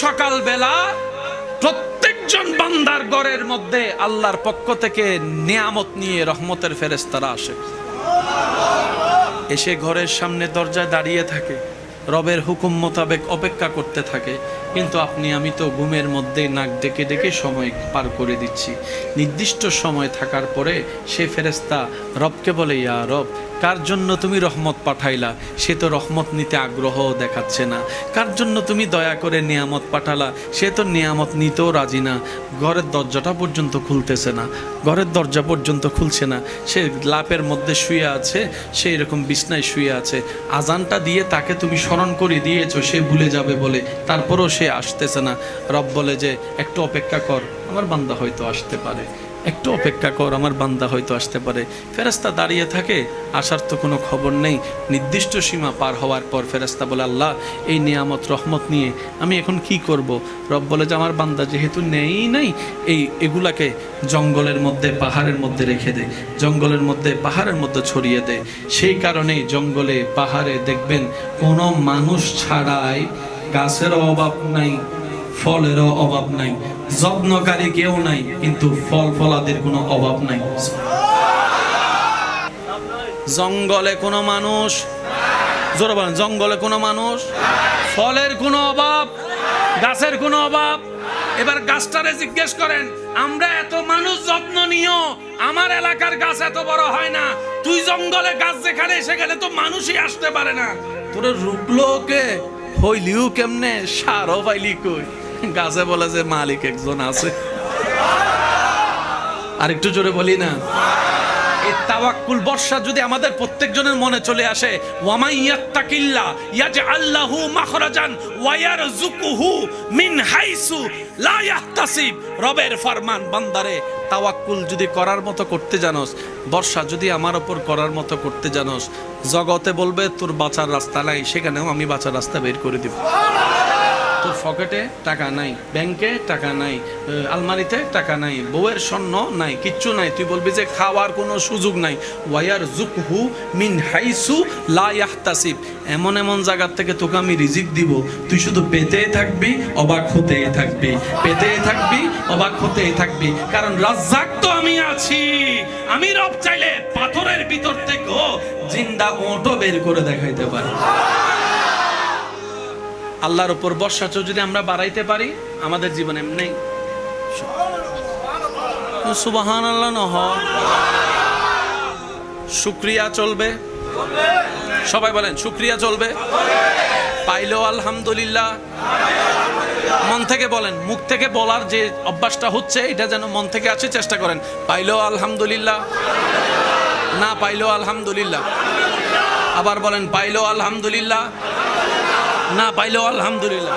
সকাল বেলা প্রত্যেকজন বান্দার গড়ের মধ্যে আল্লাহর পক্ষ থেকে নিয়ামত নিয়ে রহমতের ফেরেস্তারা আসে। এসে ঘরের সামনে দরজায় দাঁড়িয়ে থাকে, রবের হুকুম মোতাবেক অপেক্ষা করতে থাকে। কিন্তু আপনি, আমি তো ঘুমের মধ্যে নাক ডেকে ডেকে সময় পার করে দিচ্ছি। নির্দিষ্ট সময় থাকার পরে সে ফেরেস্তা রবকে বলে, ইয়া রব কার জন্য তুমি রহমত পাঠাইলা? সে তো রহমত নিতে আগ্রহ দেখাচ্ছে না। কার জন্য তুমি দয়া করে নিয়ামত পাঠালা? সে তো নিয়ামত নিতেও রাজি না। ঘরের দরজাটা পর্যন্ত খুলতেছে না। ঘরের দরজা পর্যন্ত খুলছে না। সে লাপের মধ্যে শুয়ে আছে সে এরকম বিছনায় শুয়ে আছে। আজানটা দিয়ে তাকে তুমি স্মরণ করে দিয়েছ, সে ভুলে যাবে বলে। তারপরও সে আসতেছে না। রব বলে যে, একটু অপেক্ষা কর। আমার বান্দা হয়তো আসতে পারে। একটু অপেক্ষা কর, আমার বান্দা হয়তো আসতে পারে। ফেরেস্তা দাঁড়িয়ে থাকে, আসার তো কোনো খবর নেই। নির্দিষ্ট সীমা পার হওয়ার পর ফেরেস্তা বলে, আল্লাহ, এই নিয়ামত, রহমত নিয়ে আমি এখন কি করব? রব বলে, যে আমার বান্দা যেহেতু নেই, নাই, এই এগুলাকে জঙ্গলের মধ্যে, পাহাড়ের মধ্যে রেখে দে। জঙ্গলের মধ্যে, পাহাড়ের মধ্যে ছড়িয়ে দে। সেই কারণেই জঙ্গলে পাহাড়ে দেখবেন কোনো মানুষ ছাড়াই গাছের অভাব নাই ফলেরও অভাব নাই। যত্নকারী কেউ নাই, কিন্তু ফল ফলাদের কোনো অভাব নাই। জঙ্গলে কোনো মানুষ, জোরে বলেন, জঙ্গলে কোনো মানুষ, ফলের কোনো অভাব, গাছের কোনো অভাব। এবার গাছটারে জিজ্ঞেস করেন, আমরা এত মানুষ যত্ন নিও, আমার এলাকার গাছ এত বড় হয় না। তুই জঙ্গলে গাছ যেখানে এসে গেলে তো মানুষই আসতে পারে না। তোর রুকলো কে হইলিও কেমনে? সারও পাইলি কই? গাছে বলে যে মালিক একজন আছে। আর একটু জোরে বলি না। এই তাওয়াক্কুল বর্ষা যদি আমাদের প্রত্যেকজনের মনে চলে আসে, ওয়ামাই ইয়াত্তাকিল্লা ইয়াজআল্লাহু মাখরাজান ওয়া ইয়ারযুকুহু মিন হাইসু লা ইয়াহতাসিব। রবের ফরমান বান্দারে, তাওয়াক্কুল যদি করার মতো করতে জানোস, বর্ষা যদি আমার ওপর করার মতো করতে জানোস, জগতে বলবে তোর বাঁচার রাস্তা নাই, সেখানেও আমি বাঁচার রাস্তা বের করে দিব। তোর পকেটে টাকা নাই, ব্যাংকে টাকা নাই আলমারিতে টাকা নাই, বউয়ের স্বর্ণ নাই, কিচ্ছু নাই। তুই বলবি যে খাওয়ার কোনো সুযোগ নাই। ওয়ার জুকহু মিন হাইসু লা এমন এমন জায়গার থেকে তোকে আমি রিজিক দিব। তুই শুধু পেতেই থাকবি, অবাক হতেই থাকবি। পেতেই থাকবি, অবাক হতেই থাকবি। কারণ রাজ্জাক তো আমি আছি। আমি রব চাইলে পাথরের ভিতর থেকেও জিন্দা ওটো বের করে দেখাইতে পারি। আল্লাহর উপর বর্ষাচ যদি আমরা বাড়াইতে পারি, আমাদের জীবনে এমনি। সুবাহান আল্লাহ নহ শুক্রিয়া চলবে। সবাই বলেন, শুক্রিয়া চলবে। পাইলো আলহামদুলিল্লাহ। মন থেকে বলেন, মুখ থেকে বলার যে অভ্যাসটা হচ্ছে, এটা যেন মন থেকে আছে চেষ্টা করেন। পাইলো আলহামদুলিল্লাহ। না পাইলো আলহামদুলিল্লাহ। আবার বলেন পাইলো আলহামদুলিল্লাহ। না পাইলো আলহামদুলিল্লাহ।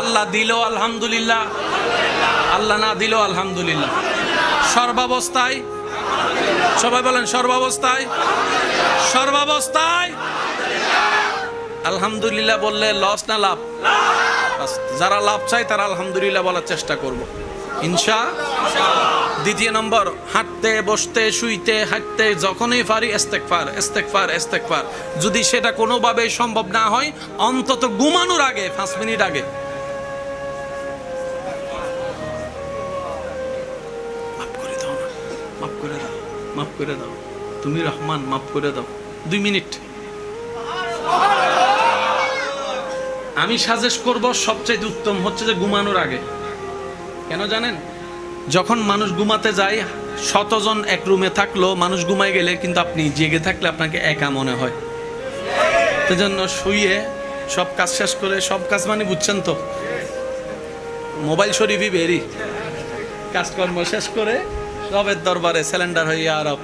আল্লাহ দিল আলহামদুলিল্লাহ, আল্লাহ না দিল আলহামদুলিল্লাহ। সর্বাবস্থায়, সবাই বলেন সর্বাবস্থায় সর্বাবস্থায়। আলহামদুলিল্লাহ বললে লস না লাভ? যারা লাভ চায় তারা আলহামদুলিল্লাহ বলার চেষ্টা করব। ইনশা দ্বিতীয় নম্বর, হাঁটতে, বসতে, শুইতে, হাঁটতে, যখনই পারি এস্তেকফার এস্তেকফার এস্তেকফার যদি সেটা কোনোভাবে সম্ভব না হয়, অন্তত ঘুমানোর আগে, পাঁচ মিনিট আগে। মাফ করে দাও মাফ করে দাও, মাফ করে দাও। তুমি রহমান, মাফ করে দাও। দুই মিনিট। আমি সাজেস্ট করব সবচেয়ে উত্তম হচ্ছে যে ঘুমানোর আগে। কেন জানেন? যখন মানুষ ঘুমাতে যায়, শতজন এক রুমে থাকল, মানুষ ঘুমায় গেলে কিন্তু আপনি জেগে থাকলে আপনাকে একা মনে হয়। সেজন্য শুয়ে সব কাজ শেষ করে, সব কাজ মানে বুঝছেন তো? মোবাইল শরীফই বেরি। কাজকর্ম শেষ করে রবের দরবারে সিলিন্ডার হয়ে আরব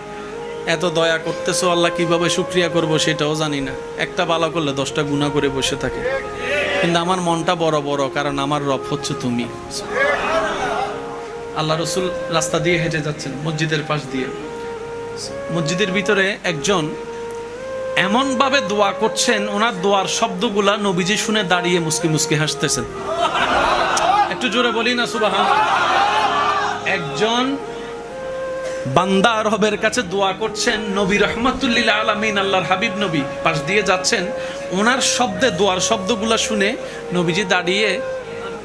এত দয়া করতেছো, আল্লাহ কীভাবে শুক্রিয়া করব সেটাও জানি না। একটা বালা করলে দশটা গুণা করে বসে থাকে। কিন্তু আমার মনটা বড় বড়, কারণ আমার রব হচ্ছে তুমি। আল্লাহ রসুল রাস্তা দিয়ে হেঁটে যাচ্ছেন, মসজিদের পাশ দিয়ে। মসজিদের ভিতরে একজন এমনভাবে দোয়া করছেন, ওনার দোয়ার শব্দগুলা নবীজি শুনে দাঁড়িয়ে মুসকি মুসকি হাসতেছেন। একটু জোরে বলি না সুবাহ একজন বান্দা রবের কাছে দোয়া করছেন, নবী রহমতুল্লিল আলমিন, আল্লাহর হাবিব নবী। পাশ দিয়ে যাচ্ছেন, ওনার শব্দে, দোয়ার শব্দগুলা শুনে নবীজি দাঁড়িয়ে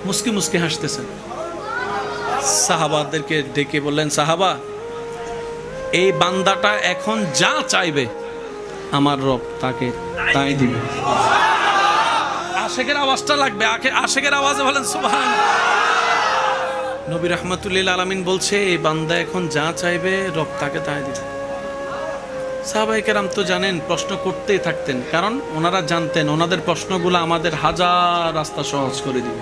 মুস্কি মুস্কি হাসতেছেন। সাহাবাদেরকে ডেকে বললেন, সাহাবা, এই বান্দাটা এখন যা চাইবে, আমার রব তাকে তাই দিবে। আশেকের আওয়াজটা লাগবে আশেকের আওয়াজে বলেন, সুবহান নবী রহমতুল্লিল আলমিন বলছে, এই বান্দা এখন যা চাইবে, রব তাকে তাই দিবে। সাহাবাহিকেরাম তো জানেন, প্রশ্ন করতেই থাকতেন, কারণ ওনারা জানতেন, ওনাদের প্রশ্নগুলো আমাদের হাজার রাস্তা সহজ করে দিবে।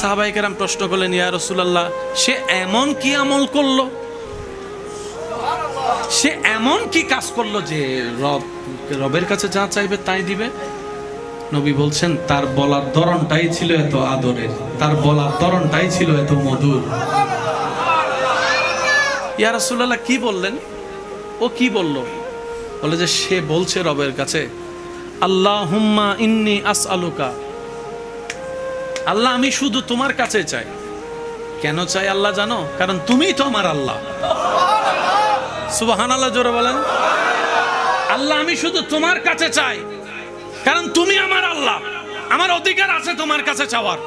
সাহাবাহিকেরাম প্রশ্ন করলেন, ইয়া রসুলাল্লাহ, সে এমন কি আমল করল? সে এমন কি কাজ করল যে রব, রবের কাছে যা চাইবে তাই দিবে? নবী বলছেন, তার বলার ধরনটাই ছিল এত আদরের, তার বলার ধরনটাই ছিল এত মধুর। ইয়া রাসূলুল্লাহ, কি বললেন? ও কি বলল? বলে যে, সে বলছে রবের কাছে আল্লাহ হুম্মা ইন্নি আসআলুকা আল্লাহ, আমি শুধু তোমার কাছে চাই। কেন চাই আল্লাহ জানো? কারণ তুমি তো আমার আল্লাহ। সুবাহান আল্লাহ জোরে বলেন। আল্লাহ, আমি শুধু তোমার কাছে চাই। কারণ তুমি আমার আল্লাহ। আমার অধিকার আছে তোমার কাছে চাওয়ার।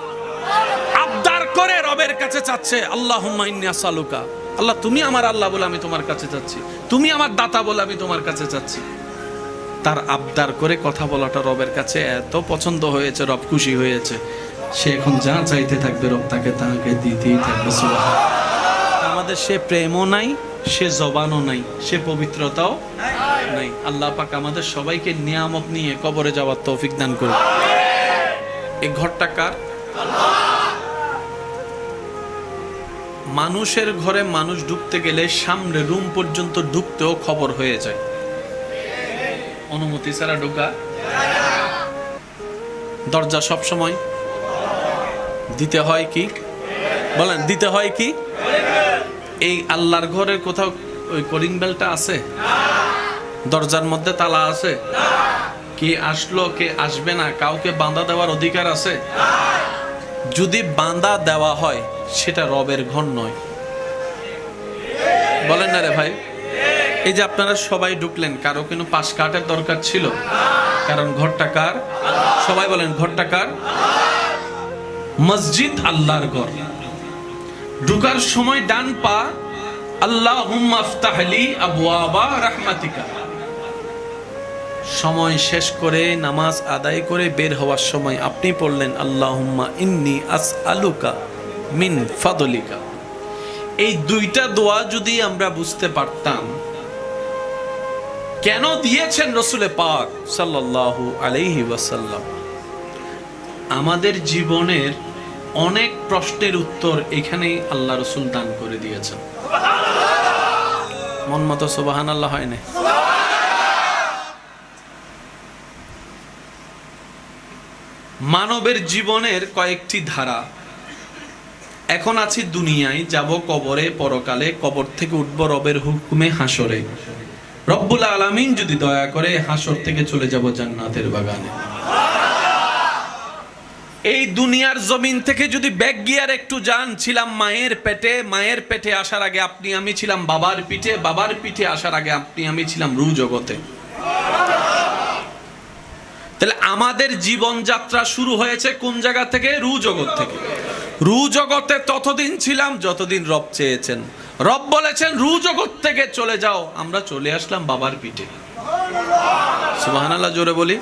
আবদার করে রবের কাছে চাচ্ছে আল্লাহ সালুকা আল্লাহ, তুমি আমার আল্লাহ বলে আমি তোমার কাছে চাচ্ছি। তুমি আমার দাতা বলে আমি তোমার কাছে চাচ্ছি। তার আবদার করে কথা বলাটা রবের কাছে এত পছন্দ হয়েছে, রব খুশি হয়েছে। সে এখন যা চাইতে থাকবে রব তাকে তাকে দিতেই থাকবে আমাদের সে প্রেমও নাই, সে জবানও নাই, সে পবিত্রতাও নাই। আল্লাহ পাক আমাদের সবাইকে নিয়ামত নিয়ে কবরে যাওয়ার তৌফিক দান করুন এই ঘরটা কার? মানুষের ঘরে মানুষ ঢুকতে গেলে সামনে রুম পর্যন্ত ঢুকতেও খবর হয়ে যায়। অনুমতি ছাড়া ঢুকা। দরজা সব সময় দিতে হয় কি? বলেন, দিতে হয় কি? এই আল্লাহর ঘরের কোথাও ওই কলিং বেলটা আছে? দরজার মধ্যে তালা আছে? কে আসলো, কে আসবে না, কাউকে বাঁধা দেওয়ার অধিকার আছে? যদি বাঁধা দেওয়া হয়, সেটা রবের ঘর নয়। বলেন না রে ভাই? এই যে আপনারা সবাই ঢুকলেন, কারও কিন্তু পাশ কাটের দরকার ছিল? কারণ ঘরটা কার? সবাই বলেন, ঘরটা কার? মসজিদ আল্লাহর ঘর। ঢুকার সময় ডান পা আল্লাহ আফতাহলি আবুয়াবা সময় শেষ করে, নামাজ আদায় করে বের হওয়ার সময় আপনি পড়লেন, আল্লাহুম্মা ইন্নি আস আলুকা মিন ফাদলিকা। এই দুইটা দোয়া যদি আমরা বুঝতে পারতাম, কেন দিয়েছেন রসুলে পাক সাল্লাল্লাহু আলাইহি ওয়াসাল্লাম? আমাদের জীবনের অনেক প্রশ্নের উত্তর এখানেই আল্লাহ রসুল দান করে দিয়েছেন। মন মতো সুবাহান আল্লাহ হয় না মানবের জীবনের কয়েকটি ধারা। এখন আছি দুনিয়ায়, যাব কবরে, পরকালে, কবর থেকে উঠব রবের হুকুমে হাসরে রব্বুল আলামিন যদি দয়া করে হাসর থেকে চলে যাব জান্নাতের বাগানে। এই দুনিয়ার জমিন থেকে যদি ব্যাগ গিয়ার একটু যান, ছিলাম মায়ের পেটে মায়ের পেটে আসার আগে আপনি, আমি ছিলাম বাবার পিঠে বাবার পিঠে আসার আগে আপনি, আমি ছিলাম রু জগতে। তাহলে আমাদের জীবন যাত্রা শুরু হয়েছে কোন জায়গা থেকে? রু জগৎ থেকে। রু জগতে ততদিন ছিলাম, যতদিন রব চেয়েছেন। রব বলেছেন, রু জগৎ থেকে চলে যাও। আমরা চলে আসলাম বাবার পিঠে। সুবহানাল্লাহ, জোরে বলি।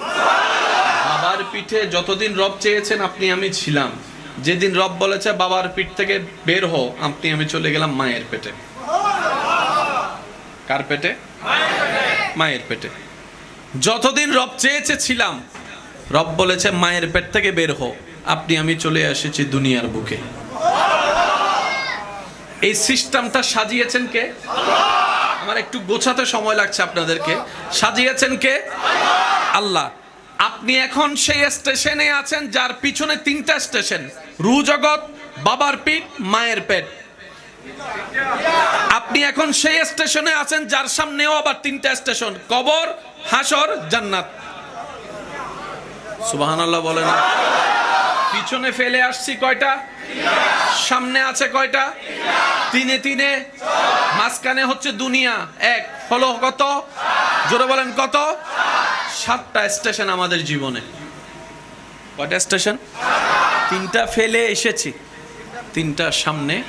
পিঠে যতদিন রব চেয়েছেন, আপনি আমি ছিলাম। যেদিন রব বলেছে, বাবার পিঠ থেকে বের হো আপনি আমি চলে গেলাম মায়ের পেটে। কার পেটে? মায়ের পেটে। যতদিন রব চেয়েছে, ছিলাম। রব বলেছে, মায়ের পেট থেকে বের হো আপনি আমি চলে এসেছি দুনিয়ার বুকে। এই সিস্টেমটা সাজিয়েছেন কে? আমার একটু গোছাতে সময় লাগছে আপনাদেরকে। সাজিয়েছেন কে? আল্লাহ। আপনি এখন সেই স্টেশনে আছেন যার পিছনে তিনটা স্টেশন। রু জগৎ, বাবার পিঠ, মায়ের পেট। আপনি এখন সেই স্টেশনে আছেন যার সামনেও আবার তিনটা স্টেশন, কবর, হাসর, জান্নাত। সুবহানাল্লাহ বলে না পিছনে ফেলে আসছি কয়টা? সামনে আছে কয়টা? তিনে তিনে। মাঝখানে হচ্ছে দুনিয়া, এক। হলো কত? জোরে বলেন কত? সাতটা স্টেশন আমাদের জীবনে। কয়টা স্টেশন? তিনটা ফেলে এসেছি। তিনটা সামনে।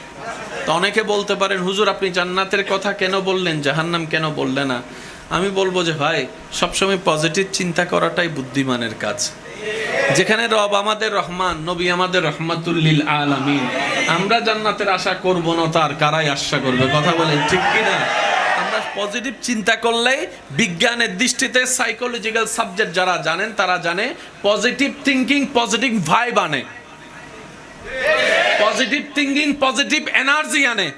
তো অনেকে বলতে পারেন, হুজুর, আপনি জান্নাতের কথা কেন বললেন? জাহান্নাম কেন বললেন না? আমি বলব যে, ভাই, সবসময় পজিটিভ চিন্তা করাটাই বুদ্ধিমানের কাজ। যেখানে রব আমাদের রহমান, নবী আমাদের রহমাতুল্লিল আলামিন। আমরা জান্নাতের আশা করব না, তার কারাই আশা করবে। কথা বলেন ঠিক কি না আমরা পজিটিভ চিন্তা করলেই বিজ্ঞানের দৃষ্টিতে সাইকোলজিক্যাল সাবজেক্ট যারা জানেন, তারা জানে পজিটিভ থিঙ্কিং পজিটিভ ভাইব আনে। পজিটিভ থিঙ্কিং পজিটিভ এনার্জি আনে।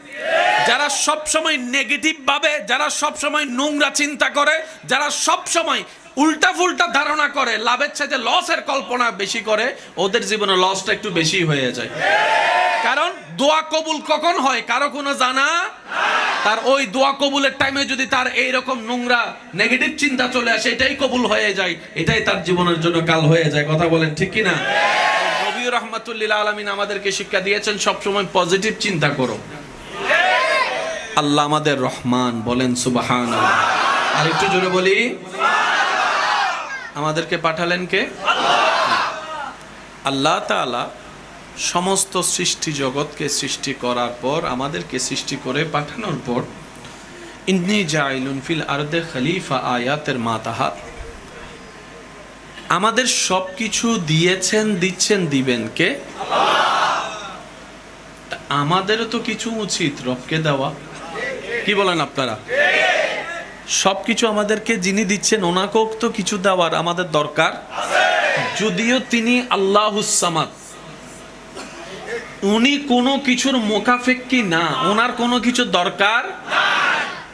যারা সব সময় নেগেটিভ ভাবে, যারা সব সময় নোংরা চিন্তা করে, যারা সব সময় উল্টা ফুলটা ধারণা করে, লাভের চাইতে লসের কল্পনা বেশি করে, ওদের জীবনে লসটা একটু বেশি হয়ে যায়। কারণ দোয়া কবুল কখন হয়? কারও কোনো জানা তার ওই দোয়া কবুলের টাইমে যদি তার এই রকম নোংরা নেগেটিভ চিন্তা চলে আসে, এটাই কবুল হয়ে যায়, এটাই তার জীবনের জন্য কাল হয়ে যায়। কথা বলেন ঠিক কি না নবী রহমাতুল্লিল আলমিন আমাদেরকে শিক্ষা দিয়েছেন, সবসময় পজিটিভ চিন্তা করো। আল্লাহ আমাদের রহমান বলেন সুবাহান আর একটু জোরে বলি। আমাদেরকে পাঠালেন কে? আল্লাহ তাআলা সমস্ত সৃষ্টি জগৎকে সৃষ্টি করার পর আমাদেরকে সৃষ্টি করে পাঠানোর পর, ইন্নি জাইলুন ফিল আরদে খলিফা আয়াতের মাতাহাত আমাদের সব কিছু দিয়েছেন, দিচ্ছেন, দিবেন কে? আমাদেরও তো কিছু উচিত রবকে দেওয়া। কি বলেন আপনারা? সব কিছু আমাদেরকে যিনি দিচ্ছেন, ওনাকেও তো কিছু দেওয়ার আমাদের দরকার। যদিও তিনি আল্লাহুসামাদ উনি কোনো কিছুর মোকাফেক্কি না? ওনার কোনো কিছু দরকার?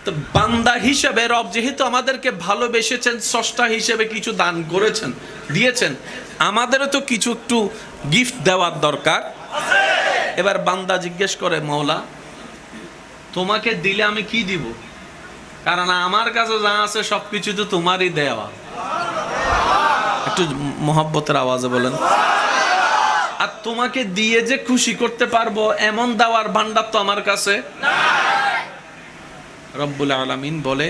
তো বান্দা হিসেবে রব যেহেতু আমাদেরকে ভালোবেসেছেন, স্রষ্টা হিসেবে কিছু দান করেছেন, দিয়েছেন, আমাদেরও তো কিছু একটু গিফট দেওয়ার দরকার। এবার বান্দা জিজ্ঞেস করে, মৌলা, তোমাকে দিলে আমি কি দিব? কারণ আমার কাছে যা আছে সবকিছু তো তোমারই দেওয়া। একটু মহাব্বতের আওয়াজে বলেন। আর তোমাকে দিয়ে যে খুশি করতে পারব, এমন দাওয়ার ভান্ডার তো আমার কাছে রব্বুল আলামিন বলে,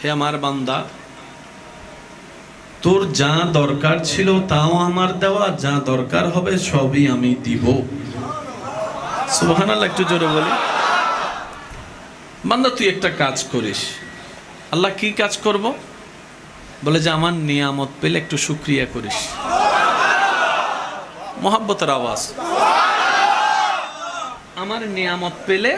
হে আমার বান্দা, তোর যা দরকার ছিল তাও আমার দেওয়া, যা দরকার হবে সবই আমি দিব। সুবহানাল্লাহ, একটু জোরে বলি। বান্দা, তুই একটা কাজ করিস। আল্লাহ কি কাজ করব? বলে যে, আমার নিয়ামত পেলে একটু শুক্রিয়া করিস। মোহাব্বতের আওয়াজ। আমার নিয়ামত পেলে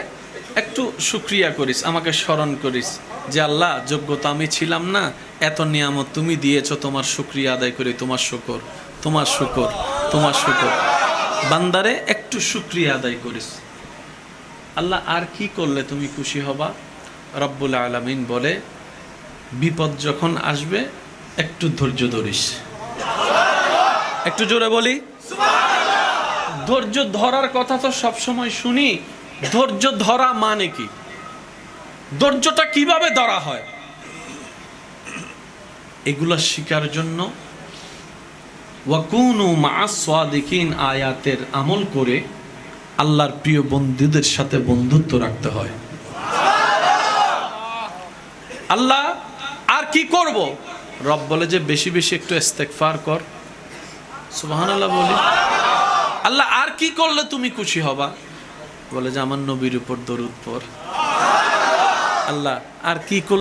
একটু শুক্রিয়া করিস, আমাকে স্মরণ করিস যে আল্লাহ, যোগ্যতা আমি ছিলাম না, এত নিয়ামত তুমি দিয়েছ তোমার শুক্রিয়া আদায় করি, তোমার শুকর তোমার শুকর তোমার শুকর। বান্দারে একটু শুক্রিয়া আদায় করিস। আল্লাহ, আর কি করলে তুমি খুশি হবা? রব্বুল আলমিন বলে, বিপদ যখন আসবে, একটু ধৈর্য ধরিস। একটু জোরে বলি। ধৈর্য ধরার কথা তো সব সময় শুনি। ধৈর্য ধরা মানে কি? ধৈর্যটা কীভাবে ধরা হয়? এগুলা শিকার জন্য ওয়াকুনু মা আয়াতের আমল করে আল্লাহর প্রিয় বন্ধুদের সাথে বন্ধুত্ব রাখতে হয়। আল্লাহ, আর কি করব? রব বলে যে বেশি বেশি একটু ইস্তেগফার কর। বলি। আল্লাহ আর কি করলে তুমি খুশি হবা? বলে যে, আমার নবীর উপর দরুদ পর আল্লাহ আর কি করলে